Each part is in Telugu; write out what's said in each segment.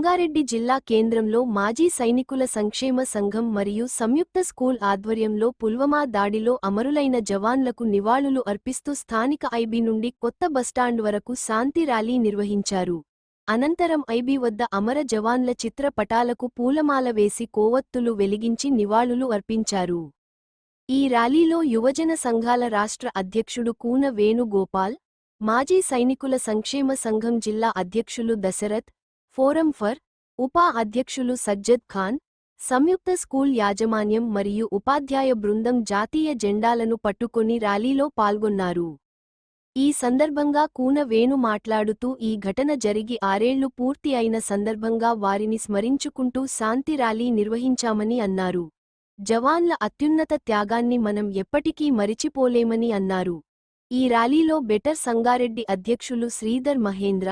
సంగారెడ్డి జిల్లా కేంద్రంలో మాజీ సైనికుల సంక్షేమ సంఘం మరియు సంయుక్త స్కూల్ ఆధ్వర్యంలో పుల్వమా దాడిలో అమరులైన జవాన్లకు నివాళులు అర్పిస్తూ స్థానిక ఐబీ నుండి కొత్త బస్టాండ్ వరకు శాంతి ర్యాలీ నిర్వహించారు. అనంతరం ఐబీ వద్ద అమర జవాన్ల చిత్రపటాలకు పూలమాల వేసి కోవత్తులు వెలిగించి నివాళులు అర్పించారు. ఈ ర్యాలీలో యువజన సంఘాల రాష్ట్ర అధ్యక్షుడు కూన వేణుగోపాల్ మాజీ సైనికుల సంక్షేమ సంఘం జిల్లా అధ్యక్షులు దశరథ్ ఫోరం ఫర్ ఉపా అధ్యక్షులు సజ్జద్ ఖాన్ సంయుక్త స్కూల్ యాజమాన్యం మరియు ఉపాధ్యాయ బృందం జాతీయ జెండాలను పట్టుకొని ర్యాలీలో పాల్గొన్నారు. ఈ సందర్భంగా కూన వేణు మాట్లాడుతూ ఈ ఘటన జరిగి ఆరేళ్ళు పూర్తి అయిన సందర్భంగా వారిని స్మరించుకుంటూ శాంతి ర్యాలీ నిర్వహించామని అన్నారు. జవాన్ల అత్యున్నత త్యాగాన్ని మనం ఎప్పటికీ మరిచిపోలేమని అన్నారు. ఈ ర్యాలీలో బెటర్ సంగారెడ్డి అధ్యక్షులు శ్రీధర్ మహేంద్ర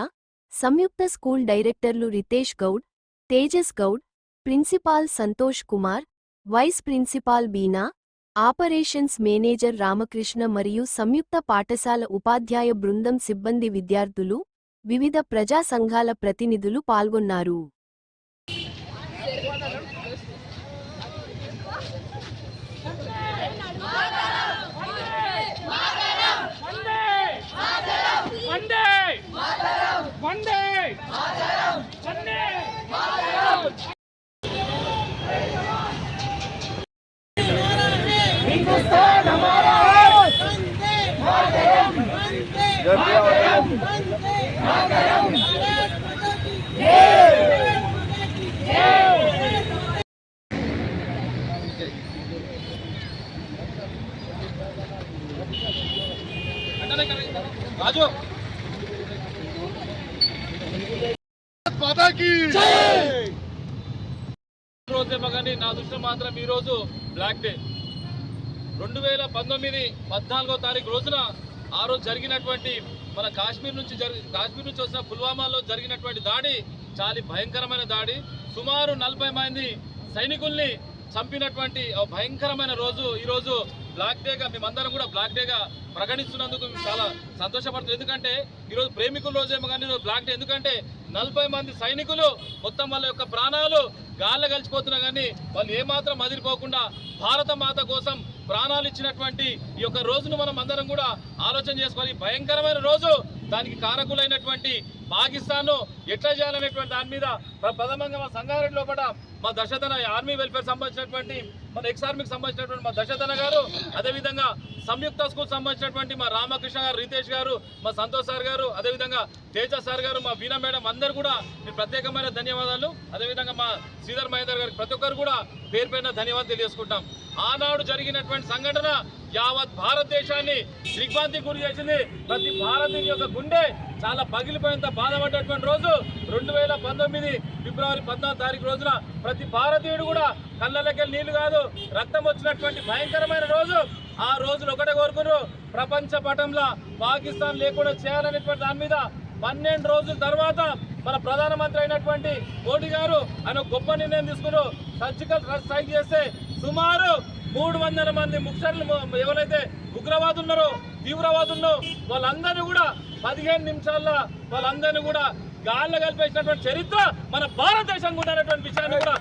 సంయుక్త స్కూల్ డైరెక్టర్లు Ritesh Goud Tejas Goud principal Santosh Kumar vice principal Beena operations manager Ramakrishna మరియు సంయుక్త పాఠశాల ఉపాధ్యాయ బృందం సిబ్బంది విద్యార్థులు వివిధ ప్రజా సంఘాల ప్రతినిధులు పాల్గొన్నారు. రాజు రోజేమో కానీ నా దృష్టిలో మాత్రం ఈ రోజు బ్లాక్ డే రెండు వేల పంతొమ్మిది పద్నాలుగో తారీఖు రోజున ఆ రోజు జరిగినటువంటి మన కాశ్మీర్ నుంచి జరి కాశ్మీర్ నుంచి వచ్చిన పుల్వామాలో జరిగినటువంటి దాడి చాలా భయంకరమైన దాడి. సుమారు నలభై మంది సైనికుల్ని చంపినటువంటి భయంకరమైన రోజు ఈ రోజు బ్లాక్ డేగా మేమందరం కూడా బ్లాక్ డేగా ప్రకటిస్తున్నందుకు చాలా సంతోషపడుతుంది ఎందుకంటే ఈరోజు ప్రేమికుల రోజేమో కానీ ఈరోజు బ్లాక్ డే ఎందుకంటే నలభై మంది సైనికులు మొత్తం వాళ్ళ యొక్క ప్రాణాలు గాల్లో కలిసిపోతున్నా కానీ వాళ్ళు ఏమాత్రం అదిరిపోకుండా భారత మాత కోసం ప్రాణాలు ఇచ్చినటువంటి ఈ యొక్క రోజును మనం అందరం కూడా ఆలోచన చేసుకోవాలి. భయంకరమైన రోజు. దానికి కారకులైనటువంటి పాకిస్తాన్ ఎట్లా చేయాలనేటువంటి దాని మీద ప్రథమంగా మా సంగారెడ్డి లోపల మా దశధన ఆర్మీ వెల్ఫేర్ సంబంధించినటువంటి మన ఎక్స్ ఆర్మీకి సంబంధించినటువంటి మా దశధన గారు అదేవిధంగా సంయుక్త స్కూల్ సంబంధించినటువంటి మా రామకృష్ణ గారు రితేష్ గారు మా సంతోష్ సార్ గారు అదేవిధంగా తేజ సార్ గారు మా వీణా మేడం అందరు కూడా మీ ప్రత్యేకమైన ధన్యవాదాలు. అదేవిధంగా మా శ్రీధర్ మహేందర్ గారికి ప్రతి ఒక్కరు కూడా పేరు పైన ధన్యవాదాలు తెలియజేసుకుంటాం ఆనాడు జరిగినటువంటి సంఘటన యావత్ భారతదేశాన్ని దిగ్భ్రాంతి గురి చేసింది. ప్రతి భారతీయుని యొక్క గుండె చాలా పగిలిపోయేంత బాధపడ్డటువంటి రోజు రెండు వేల పంతొమ్మిది ఫిబ్రవరి పద్నాలుగు తారీఖు రోజున ప్రతి భారతీయుడు కూడా కళ్ళకి నీళ్ళు కాదు రక్తం వచ్చినటువంటి భయంకరమైన రోజు ఆ రోజులు ఒకటే కోరుకున్నారు ప్రపంచ పటంలో పాకిస్తాన్ లేకుండా చేయాలనేటువంటి దాని మీద పన్నెండు రోజుల తర్వాత మన ప్రధానమంత్రి అయినటువంటి మోడీ గారు ఆయన గొప్ప నిర్ణయం తీసుకున్నారు సర్జికల్ స్ట్రైక్ చేస్తే సుమారు మూడు వందల మంది ముక్సర్లు ఎవరైతే ఉగ్రవాదులు ఉన్నారో తీవ్రవాదులు ఉన్నారో వాళ్ళందరినీ కూడా పదిహేను నిమిషాల్లో వాళ్ళందరినీ కూడా గాల్లో కలిపేసినటువంటి చరిత్ర మన భారతదేశం ఉన్నటువంటి విషయాన్ని కూడా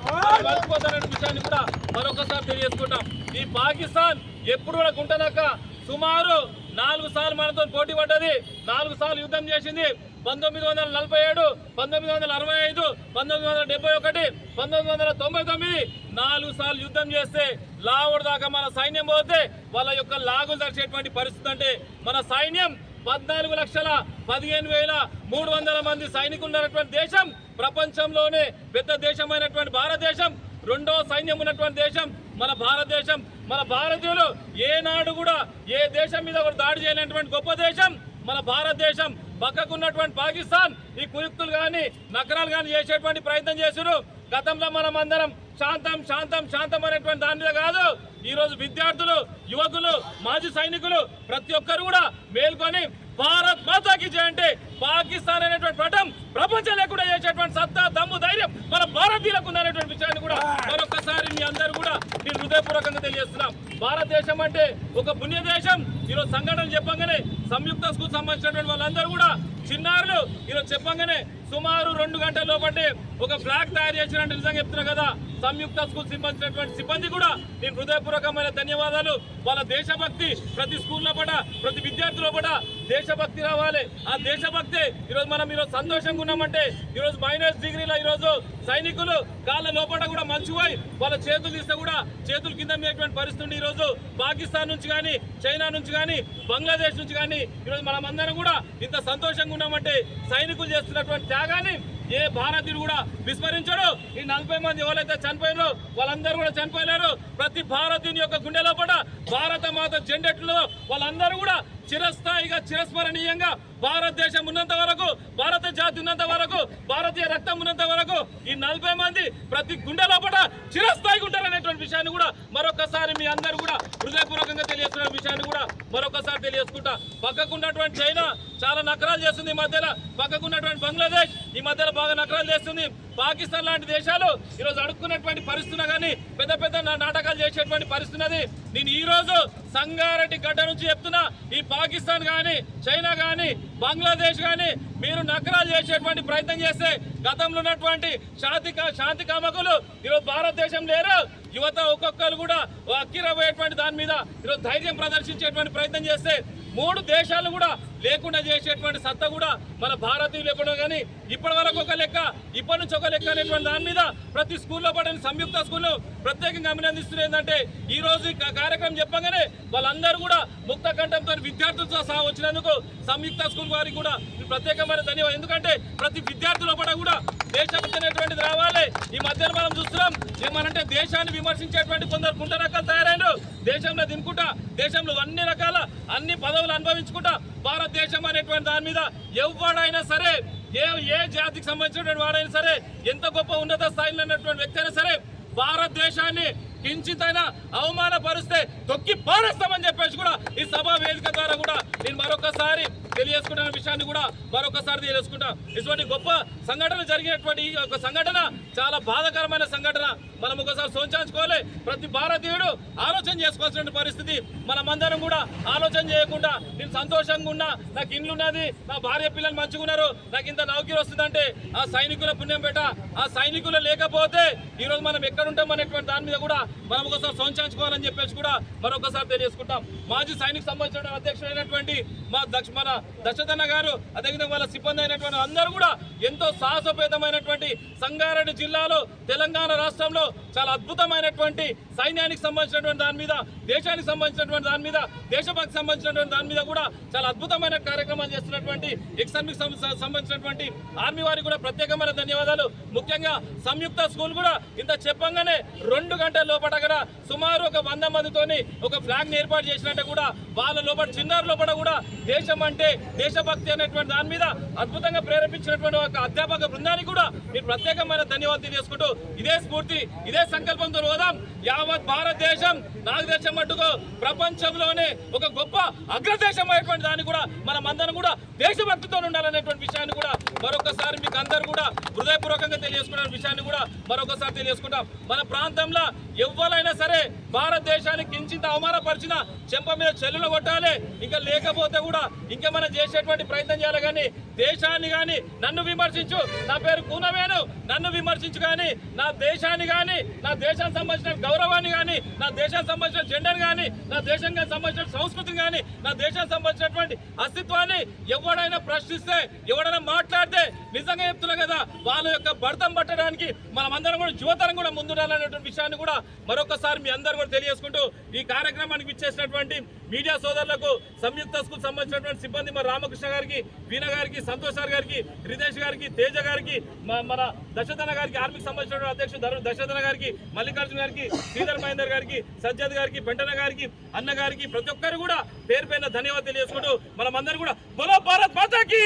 మనం విషయాన్ని కూడా మరొకసారి తెలియజేసుకుంటాం. ఈ పాకిస్తాన్ ఎప్పుడు కూడా గుంటనక్క సుమారు నాలుగు సార్లు మనతో పోటీ పడ్డది నాలుగు సార్లు యుద్ధం చేసింది. పంతొమ్మిది వందల నలభై ఏడు పంతొమ్మిది వందల అరవై ఐదు పంతొమ్మిది వందల డెబ్బై ఒకటి పంతొమ్మిది వందల తొంభై తొమ్మిది నాలుగు సార్లు యుద్ధం చేస్తే లావుడు దాకా మన సైన్యం పోతే వాళ్ళ యొక్క లాగులు దర్చేటువంటి పరిస్థితి అంటే మన సైన్యం పద్నాలుగు లక్షల పదిహేను వేల మూడు వందల మంది సైనికులు ఉన్నటువంటి దేశం ప్రపంచంలోనే పెద్ద దేశమైనటువంటి భారతదేశం రెండో సైన్యం ఉన్నటువంటి దేశం మన భారతదేశం. మన భారతీయులు ఏనాడు కూడా ఏ దేశం మీద దాడి చేయలేనటువంటి గొప్ప దేశం మన భారతదేశం. పక్కకున్నటువంటి పాకిస్తాన్ ఈ కుయుక్తులు కానీ నగరాలు కానీ చేసేటువంటి ప్రయత్నం చేశారు గతంలో మనం అందరం శాంతం శాంతం శాంతం అనేటువంటి దాని మీద కాదు. ఈరోజు విద్యార్థులు యువకులు మాజీ సైనికులు ప్రతి ఒక్కరు కూడా మేల్కొని భారత్ మాతాకి జై పాకిస్తాన్ అనేటువంటి పటం ప్రపంచం లేకుండా చేసేటువంటి సత్తా దమ్ము ధైర్యం మన భారతీయులకు ఉందనేటువంటి విషయాన్ని కూడా మరొకసారి మీ అందరూ కూడా నేను హృదయపూర్వకంగా తెలియజేస్తున్నాం. భారతదేశం అంటే ఒక పుణ్యదేశం. ఈరోజు సంఘటన చెప్పంగానే సంయుక్త స్కూల్ సంబంధించినటువంటి వాళ్ళందరూ కూడా చిన్నారులు ఈరోజు చెప్పంగానే సుమారు రెండు గంటల లోపటే ఒక ఫ్లాగ్ తయారు చేసినట్టు నిజంగా చెప్తున్నా కదా. సంయుక్త స్కూల్ సంబంధించినటువంటి సిబ్బంది కూడా నేను హృదయపూర్వకమైన ధన్యవాదాలు. వాళ్ళ దేశభక్తి ప్రతి స్కూల్లో పట ప్రతి విద్యార్థుల పట దేశభక్తి రావాలి. ఆ దేశభక్తి ఈరోజు మనం ఈరోజు సంతోషంగా ఉన్నామంటే ఈరోజు మైనస్ డిగ్రీలో ఈరోజు సైనికులు కాళ్ళ లోపల కూడా మంచిపోయి వాళ్ళ చేతులు తీస్తే కూడా చేతులు కింద మీటువంటి పరిస్థితి ఈరోజు పాకిస్తాన్ నుంచి కానీ చైనా నుంచి కానీ బంగ్లాదేశ్ నుంచి కానీ ఈరోజు మనమందరం కూడా ఇంత సంతోషంగా ఉన్నామంటే సైనికులు చేస్తున్నటువంటి త్యాగాన్ని ఏ భారతీయుడు కూడా విస్మరించడు. ఈ నలభై మంది ఎవరైతే చనిపోయారో వాళ్ళందరూ కూడా చనిపోయినారు. ప్రతి భారతీయుని యొక్క గుండెలో కూడా భారత మాత జెండెట్లో వాళ్ళందరూ కూడా చిరస్థాయిగా చిరస్మరణీయంగా భారతదేశం ఉన్నంత వరకు భారత జాతి ఉన్నంత వరకు భారతీయ రక్తం ఉన్నంత వరకు ఈ నలభై మంది ప్రతి గుండె లోపల చిరస్థాయిగా ఉంటారనేటువంటి విషయాన్ని కూడా మరొకసారి మీ అందరూ కూడా హృదయపూర్వకంగా తెలియజేస్తున్న విషయాన్ని కూడా మరొకసారి తెలియజేసుకుంటా. పక్కకున్నటువంటి చైనా చాలా నకరాలు చేస్తుంది ఈ మధ్యలో. పక్కకున్నటువంటి బంగ్లాదేశ్ ఈ మధ్యలో బాగా నకరాలు చేస్తుంది. పాకిస్తాన్ లాంటి దేశాలు ఈరోజు అడుక్కున్నటువంటి పరిస్థితున్నా కానీ పెద్ద పెద్ద నాటకాలు చేసేటువంటి పరిస్థితున్నది నేను ఈరోజు సంగారెడ్డి గడ్డ నుంచి చెప్తున్నా ఈ పాకిస్తాన్ కానీ చైనా కానీ బంగ్లాదేశ్ కానీ మీరు నకరాలు చేసేటువంటి ప్రయత్నం చేస్తే గతంలో ఉన్నటువంటి శాంతి శాంతి కామకులు ఈరోజు భారతదేశం లేరు. యువత ఒక్కొక్కరు కూడా అక్కిరపోయేటువంటి దాని మీద ఈరోజు ధైర్యం ప్రదర్శించేటువంటి ప్రయత్నం చేస్తే మూడు దేశాలు కూడా లేకుండా చేసేటువంటి సత్తా కూడా మన భారతీయులు ఎప్పుడో కానీ ఇప్పటి వరకు ఒక లెక్క ఇప్పటి నుంచి ఒక లెక్క అనేటువంటి దాని మీద ప్రతి స్కూల్లో పడిన సంయుక్త స్కూల్లో ప్రత్యేకంగా అభినందిస్తున్నారు ఏంటంటే ఈ రోజు కార్యక్రమం చెప్పగానే వాళ్ళందరూ కూడా ముక్త కంఠంతో విద్యార్థులతో సహా వచ్చినందుకు సంయుక్త స్కూల్ వారికి కూడా ప్రత్యేకమైన ధన్యవాదాలు ఎందుకంటే ప్రతి విద్యార్థుల పడ కూడా దేశభక్తి రావాలి. ఈ మధ్యన మనం చూస్తున్నాం ఏమనంటే దేశాన్ని విమర్శించేటువంటి కొందరు కుంట రకాలు తయారైనారు. దేశంలో తినుకుంటా దేశంలో అన్ని రకాల అన్ని పదవులు అనుభవించుకుంటా భారతదేశం అనేటువంటి దాని మీద ఎవడైనా సరే ఏ ఏ జాతికి సంబంధించినటువంటి వాడైనా సరే ఎంత గొప్ప ఉన్నత స్థాయిలో ఉన్నటువంటి వ్యక్తి అయినా సరే భారతదేశాన్ని కించితైనా అవమానపరిస్తే తొక్కి పారేస్తామని చెప్పేసి కూడా ఈ సభా వేదిక ద్వారా కూడా నేను మరొకసారి తెలియజేసుకుంటున్న విషయాన్ని కూడా మరొకసారి తెలియజేసుకుంటాం. ఇటువంటి గొప్ప సంఘటన జరిగినటువంటి ఈ యొక్క సంఘటన చాలా బాధాకరమైన సంఘటన. మనం ఒకసారి సోచాంచుకోవాలి ప్రతి భారతీయుడు ఆలోచన చేసుకోవాల్సిన పరిస్థితి. మనమందరం కూడా ఆలోచన చేయకుండా నేను సంతోషంగా ఉన్నా నాకు ఇండ్లు ఉన్నది నా భార్య పిల్లలు మంచిగా ఉన్నారు నాకు ఇంత నౌకీరు వస్తుందంటే ఆ సైనికుల పుణ్యం పెట్ట ఆ సైనికులు లేకపోతే ఈ రోజు మనం ఎక్కడుంటాం అనేటువంటి దాని మీద కూడా మనం ఒకసారి సోంచాంచుకోవాలని చెప్పేసి కూడా మరొకసారి తెలియజేసుకుంటాం. మాజీ సైనిక సంబంధించిన అధ్యక్షుడైనటువంటి మా దక్ష మన దశదన్న గారు అదేవిధంగా వాళ్ళ సిబ్బంది అయినటువంటి అందరూ కూడా ఎంతో సాహసోపేతమైనటువంటి సంగారెడ్డి జిల్లాలో తెలంగాణ రాష్ట్రంలో చాలా అద్భుతమైనటువంటి సైన్యానికి సంబంధించినటువంటి దాని మీద దేశానికి సంబంధించినటువంటి దాని మీద దేశభక్తికి సంబంధించినటువంటి దాని మీద కూడా చాలా అద్భుతమైన కార్యక్రమాలు చేస్తున్నటువంటి ఎక్సర్మిక్ సంబంధించినటువంటి ఆర్మీ వారికి కూడా ప్రత్యేకమైన ధన్యవాదాలు. ముఖ్యంగా సంయుక్త స్కూల్ కూడా ఇంత చెప్పంగానే రెండు గంటల లోపల కూడా సుమారు ఒక వంద మందితోని ఒక ఫ్లాగ్ని ఏర్పాటు చేసినట్టు కూడా వాళ్ళ లోపల చిన్నారు లోపల కూడా దేశం అంటే దేశభక్తి అనేటువంటి దాని మీద అద్భుతంగా ప్రేరేపించినటువంటి ఒక అధ్యాపక బృందానికి కూడా మీరు ప్రత్యేకమైన ధన్యవాదాలు తెలియజేసుకుంటూ ఇదే స్ఫూర్తి ఇదే సంకల్పంతో పోదాం యావత్ భారతదేశం నాగదేశం దేశం మట్టుకు ప్రపంచంలోనే ఒక గొప్ప అగ్రదేశం అయినటువంటి దాన్ని కూడా మనం అందరం కూడా దేశభక్తితో ఉండాలనేటువంటి విషయాన్ని కూడా మరొకసారి మీకు అందరు కూడా హృదయపూర్వకంగా తెలియజేసుకునే విషయాన్ని కూడా మరొకసారి తెలియజేసుకుంటాం. మన ప్రాంతంలో ఎవరైనా సరే భారతదేశాన్ని కించింత అవమానపరిచిన చెంప మీద చెల్లులు కొట్టాలి. ఇంకా లేకపోతే కూడా ఇంకా మన చేసేటువంటి ప్రయత్నం చేయాలి కానీ దేశాన్ని కానీ నన్ను విమర్శించు. నా పేరు కూనవేను నన్ను విమర్శించు కానీ నా దేశాన్ని కానీ నా దేశానికి సంబంధించిన గౌరవాన్ని కానీ నా దేశానికి సంబంధించిన జెండర్ కానీ నా దేశానికి సంబంధించిన సంస్కృతిని కానీ నా దేశానికి సంబంధించినటువంటి అస్తిత్వాన్ని ఎవడైనా ప్రశ్నిస్తే ఎవడైనా మాట్లాడితే నిజంగా చెప్తున్నా కదా వాళ్ళ యొక్క భర్తం పట్టడానికి మనమందరం కూడా యువతరం కూడా ముందుండాలనేటువంటి విషయాన్ని కూడా మరొకసారి మీ అందరూ కూడా తెలియజేసుకుంటూ ఈ కార్యక్రమానికి ఇచ్చేసినటువంటి మీడియా సోదరులకు సంయుక్త స్కూల్ సంబంధించినటువంటి సిబ్బంది మన రామకృష్ణ గారికి వీణ గారికి సంతోష్ గారికి రితేష్ గారికి తేజ గారికి మన దశధన గారికి ఆర్మీకి సంబంధించిన అధ్యక్షుడు ధర- దశధన గారికి మల్లికార్జున గారికి శ్రీధర్ మహేందర్ గారికి సజ్జద్ గారికి పెంటన గారికి అన్న గారికి ప్రతి ఒక్కరు కూడా పేరు పైన ధన్యవాదాలు తెలియజేసుకుంటూ మనం అందరూ కూడా బలో భారత్ మాతాకి!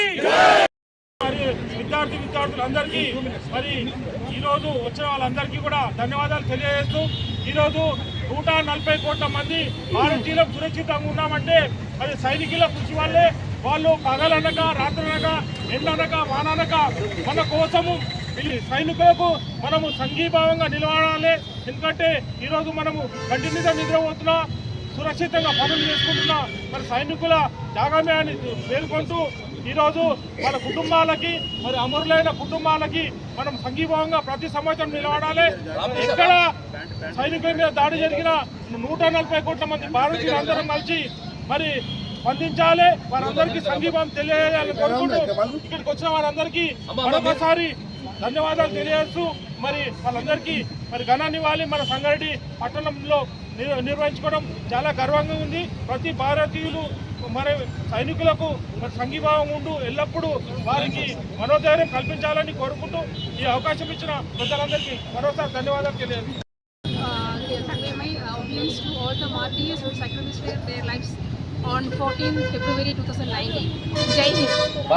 మరి విద్యార్థి విద్యార్థులందరికీ మరి ఈరోజు వచ్చిన వాళ్ళందరికీ కూడా ధన్యవాదాలు తెలియజేస్తూ ఈరోజు నూట నలభై కోట్ల మంది భారతీయులకు సురక్షితంగా ఉన్నామంటే మరి సైనికుల కృషి వల్లే వాళ్ళు పగలనక రాత్రనక ఎండనక వాననక మన కోసము సైనికులకు మనము సంఘీభావంగా నిలబడాలి. ఎందుకంటే ఈరోజు మనము కంటి మీద నిద్రపోతున్నా సురక్షితంగా పనులు చేసుకుంటున్న మరి సైనికుల త్యాగమయాన్ని పేర్కొంటూ ఈరోజు మన కుటుంబాలకి మరి అమరులైన కుటుంబాలకి మనం సంఘీభావంగా ప్రతి సంవత్సరం నిలబడాలి. ఎక్కడ సైనికుల మీద దాడి జరిగిన నూట నలభై కోట్ల మంది భారతీయులు అందరం కలిసి మరి స్పందించాలి. వారందరికీ సంఘీభావం తెలియజేయాలని కోరుకుంటూ ఇక్కడికి వచ్చిన వారందరికీ మరొకసారి ధన్యవాదాలు తెలియజేస్తూ మరి వాళ్ళందరికీ మరి ఘనాన్ని ఇవ్వాలి. మన సంగారెడ్డి పట్టణంలో నిర్- నిర్వహించుకోవడం చాలా గర్వంగా ఉంది. ప్రతి భారతీయులు మరి సైనికులకు మరి సంఘీభావం ఉండు. ఎల్లప్పుడూ వారికి మనోధైర్యం కల్పించాలని కోరుకుంటూ ఈ అవకాశం ఇచ్చిన ప్రజలందరికీ మరోసారి ధన్యవాదాలు తెలియజేస్తాను on 14 February 2019. Jai Hind.